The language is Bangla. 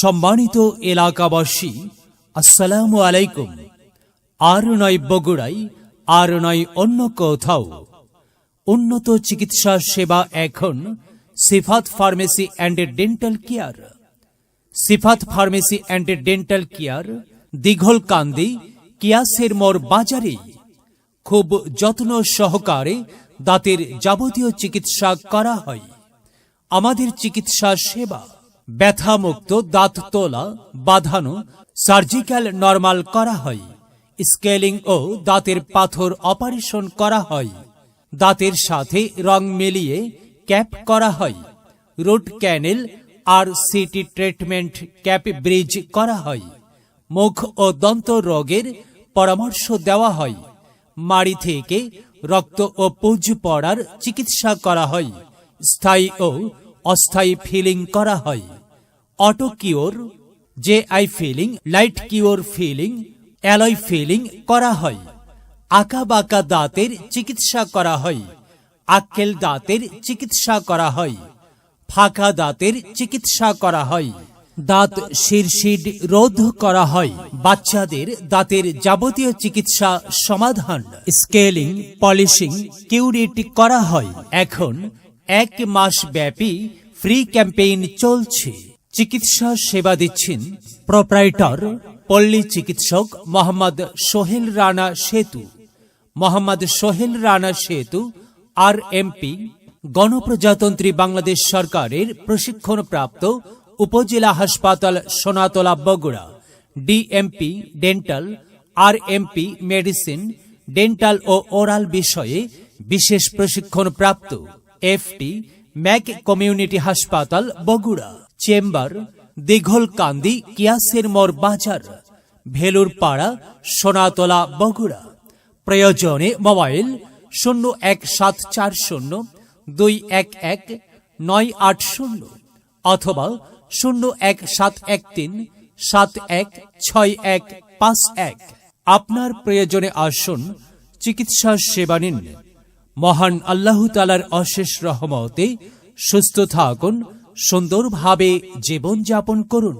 সম্মানিত এলাকাবাসী, আসসালামু আলাইকুম। আর নয় বগুড়াই আর নয় অন্য কোথাও। উন্নত চিকিৎসা সেবা এখন Sifat pharmacy and dental care. Sifat pharmacy and dental care, Dighal Kandi, কিয়াসের মোড় বাজারে খুব যত্ন সহকারে দাঁতের যাবতীয় চিকিৎসা করা হয়। আমাদের চিকিৎসা সেবা ব্যথামুক্ত দাঁত তোলা, বাঁধানো সার্জিক্যাল নরমাল করা হয়। স্কেলিং ও দাঁতের পাথর অপারেশন করা হয়। দাঁতের সাথে রং মিলিয়ে ক্যাপ করা হয়। রুট ক্যানেল আর সিটি ট্রিটমেন্ট ক্যাপ ব্রিজ করা হয়। মুখ ও দন্ত রোগের পরামর্শ দেওয়া হয়। মাড়ি থেকে রক্ত ও পুজ পড়ার চিকিৎসা করা হয়। স্থায়ী ও অস্থায়ী ফিলিং করা হয়। Auto cure, G I filling, light cure filling, alloy filling করা হয়। আঁকা বাঁকা দাঁতের চিকিৎসা করা হয়। আক্কেল দাঁতের চিকিৎসা করা হয়। ফাঁকা দাঁতের চিকিৎসা করা হয়। দাঁত শিরশিড রোধ করা হয়। বাচ্চাদের দাঁতের যাবতীয় চিকিৎসা সমাধান, স্কেলিং, পলিশিং, কিউরিট করা হয়। এখন এক মাস ব্যাপী ফ্রি ক্যাম্পেইন চলছে। চিকিৎসা সেবা দিচ্ছেন প্রোপ্রাইটর, পল্লী চিকিৎসক মোহাম্মদ সোহেল রানা সেতু। মোহাম্মদ সোহেল রানা সেতু আর এমপি গণপ্রজাতন্ত্রী বাংলাদেশ সরকারের প্রশিক্ষণপ্রাপ্ত উপজেলা হাসপাতাল সোনাতলা বগুড়া। ডিএমপি ডেন্টাল আর এমপি মেডিসিন ডেন্টাল ও ওরাল বিষয়ে বিশেষ প্রশিক্ষণপ্রাপ্ত। এফটি ম্যাক কমিউনিটি হাসপাতাল বগুড়া, চেম্বার দীঘল কান্দি কিয়াসের মোড় বাজার ভেলুর পাড়া সোনাতলা বগুড়া। প্রয়োজনে মোবাইল শূন্য এক সাত চার শূন্য, দুই এক এক নয় আট শূন্য অথবা শূন্য এক সাত এক তিন সাত এক ছয় এক পাঁচ এক। আপনার প্রয়োজনে আসুন, চিকিৎসা সেবা নিন। মহান আল্লাহ তালার অশেষ রহমতে সুস্থ থাকুন সুন্দরভাবে জীবনযাপন করুন।